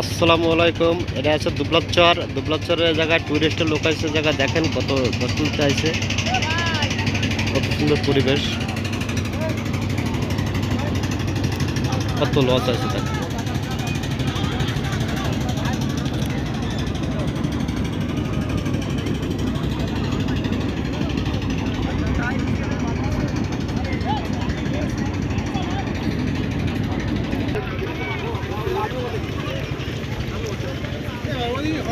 আসসালামু আলাইকুম। এটা আছে দুবলাচর দুবলাচরের জায়গায় টুরিস্টের আছে জায়গা দেখেন কত দর্শন আছে। কত সুন্দর পরিবেশ। কত লজ আছে দেখেন দুবলাচরের জায়গায় কিছু বাদাম আছে আমার একটু সবজি আমরা খাই আমি খাই আমার মেয়েরা খাই আমার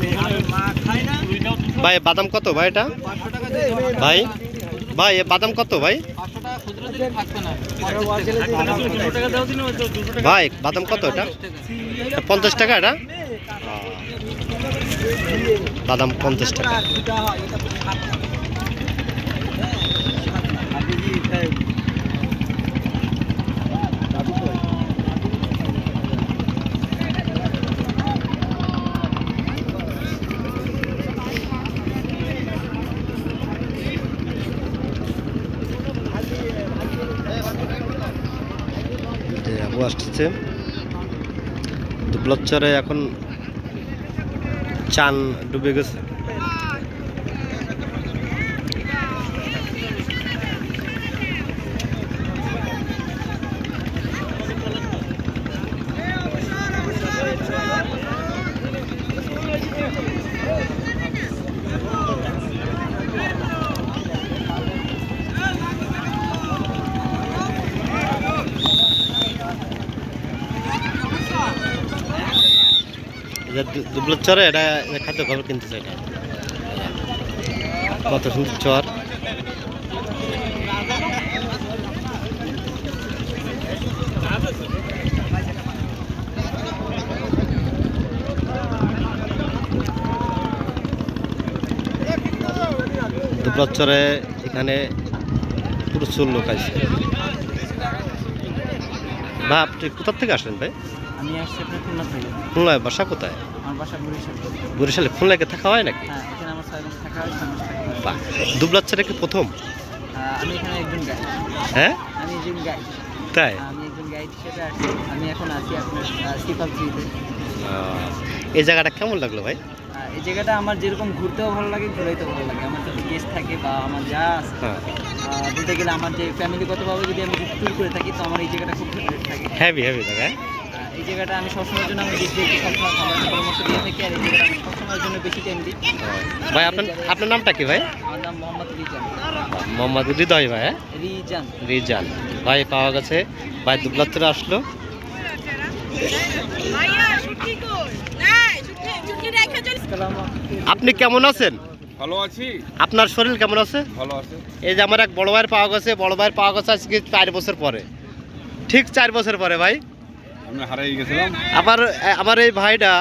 মেয়ে আমার মা খায় না। ভাই বাদাম কত ভাই এটা? ভাই ভাই বাদাম কত ভাই? ভাই বাদাম কত এটা? পঞ্চাশ টাকা এটা? বাদাম পঞ্চাশ টাকা। আসতেছে। দুবলচ্চরে এখন চান ডুবে গেছে। দুবলচ্চরে এটা এটা খাদ্য খবর কিনতেছে এটা। কত সুন্দর চর। দুবলচ্চরে এখানে প্রচুর লোক আছে। আপনি কোথার থেকে আসলেন ভাই? আমি আসছি আপনার খুলনা থেকে। খুলনায় বাসা কোথায়? আমার বাসা বরিশাল। বরিশালে খুলনাকে থাকা হয় নাকি? হ্যাঁ এখানে আমার মাস থাকা হয়। বাহ দুবলাচ্ছাটা কি প্রথম? আমি এখানে একজন গাইড হ্যাঁ? আমি একজন গাইড তাই? আমি একজন গাইড হিসেবে আসছি। আমি এখন আছি আপনার সিপাল থ্রিতে এই জায়গাটা কেমন লাগল ভাই? এই জায়গাটা আমার যেরকম ঘুরতেও ভালো লাগে ঘুরাইতেও ভালো লাগে। আমার যদি গেস্ট থাকে বা আমার যা আছে হ্যাঁ। বলতে গেলে আমার যে ফ্যামিলিগতভাবে যদি আমি ট্যুর করে থাকি তো আমার এই জায়গাটা খুব ফেভারিট থাকে। হ্যাভি হ্যাভি জায়গা হ্যাঁ? এই জায়গাটা আমি সবসময়ের জন্য আমি গেস্টদেরকে সবসময় খাবার পরামর্শ দিয়ে থাকি আর এই জায়গাটা আমি সবসময়ের জন্য বেশি টাইম দিই। ভাই আপনার আপনার নামটা কি ভাই? আমার নাম মোহাম্মদ রিজান। মোহাম্মদ হৃদয় ভাই হ্যাঁ? রিজান। রিজান। ভাই পাওয়া গেছে। ভাই দুবলাচ্ছরে আসলো। ভাইয়া ছুটি কই? নাই ছুটি ছুটি রেখে চল আপনি কেমন আছেন? ভালো আছি। আপনার শরীর কেমন আছে? ভালো আছে। এই যে আমার এক বড় ভাইয়ের পাওয়া গেছে বড় ভাইয়ের পাওয়া গেছে আজকে চার বছর পরে। ঠিক চার বছর পরে ভাই। আমি হারিয়ে গেছিলাম। আবার আমার এই ভাইটা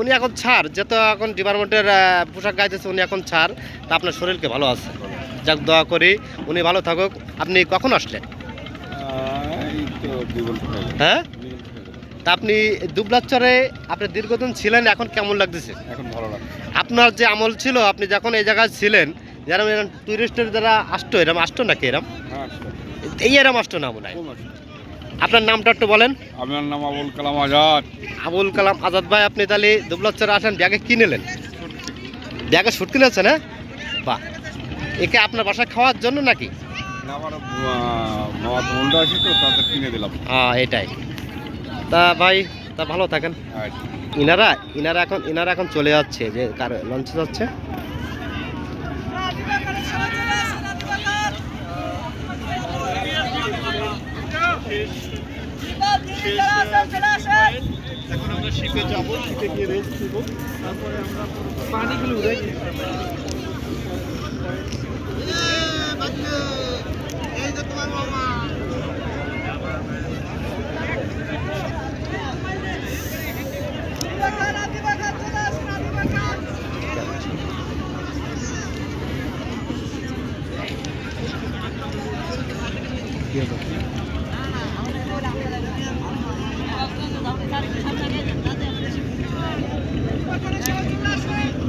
উনি এখন ছাড় যেহেতু এখন ডিপার্টমেন্টের পোশাক গাইতেছে উনি এখন ছাড় তা আপনার শরীরকে ভালো আছে। যাক দোয়া করি উনি ভালো থাকুক। আপনি কখন আসলেন? হয়ে। তা আপনি দুবলাচরে আপনি দীর্ঘদিন ছিলেন এখন কেমন লাগতেছে? এখন ভালো লাগে আপনার যে আমল ছিল আপনি যখন এই জায়গায় ছিলেন যেরকম এরকম টুরিস্টের যারা আসতো এরম আসতো নাকি এরম? হ্যাঁ এই এরম আসতো না মনে হয়? আপনার নামটা একটু বলেন। আমার নাম আবুল কালাম আজাদ। আবুল কালাম আজাদ ভাই আপনি তাহলে দুবলাচরে আসেন ব্যাগে কি নিলেন? ব্যাগে শুট কিনেছেন হ্যাঁ? বাহ। একে আপনার বাসায় খাওয়ার জন্য নাকি? হ্যাঁ এটাই। তা ভাই তা ভালো থাকেন। আচ্ছা। ইনারা ইনারা এখন ইনারা এখন চলে যাচ্ছে যে কার লঞ্চে যাচ্ছে। বৃষ্টিতে গিয়ে রেস্ট দিব তারপরে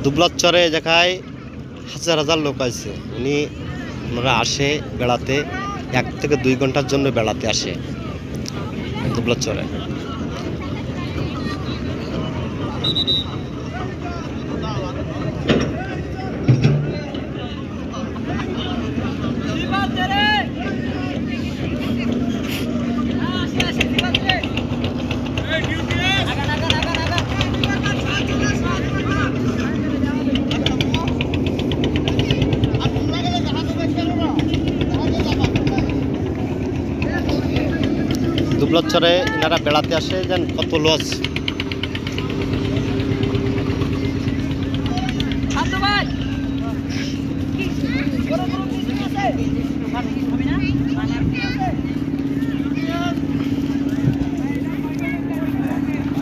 দুবলাচ্চরে দেখায় হাজার হাজার লোক আছে উনি ওনারা আসে বেড়াতে, এক থেকে দুই ঘণ্টার জন্য বেড়াতে আসে দুবলাচ্চরে। দুবলাচ্চরে এনারা বেড়াতে আসে যেন কত লস।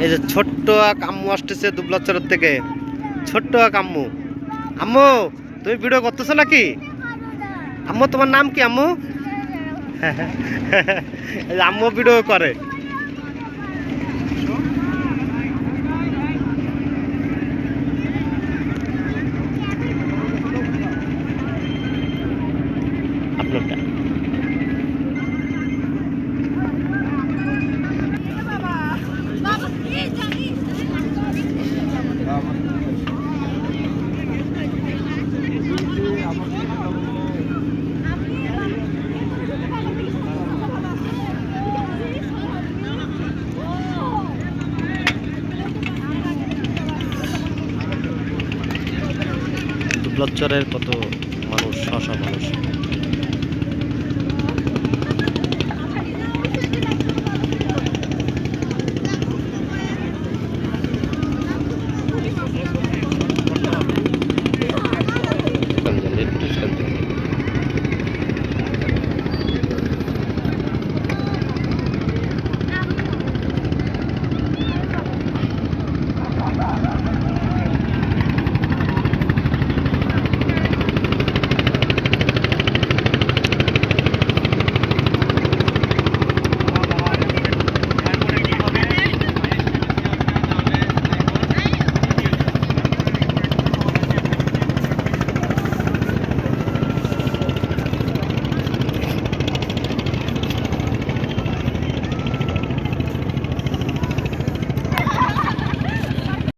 এই যে ছোট্ট এক আম্মু আসতেছে দুবলাচ্চরের থেকে। ছোট্ট এক আম্মু। আম্মু তুমি ভিডিও করতেছো নাকি? আম্মু তোমার নাম কি আম্মু? আম্মু ভিডিও করে। দুবলাচ্চরের কত মানুষ শশা মানুষ?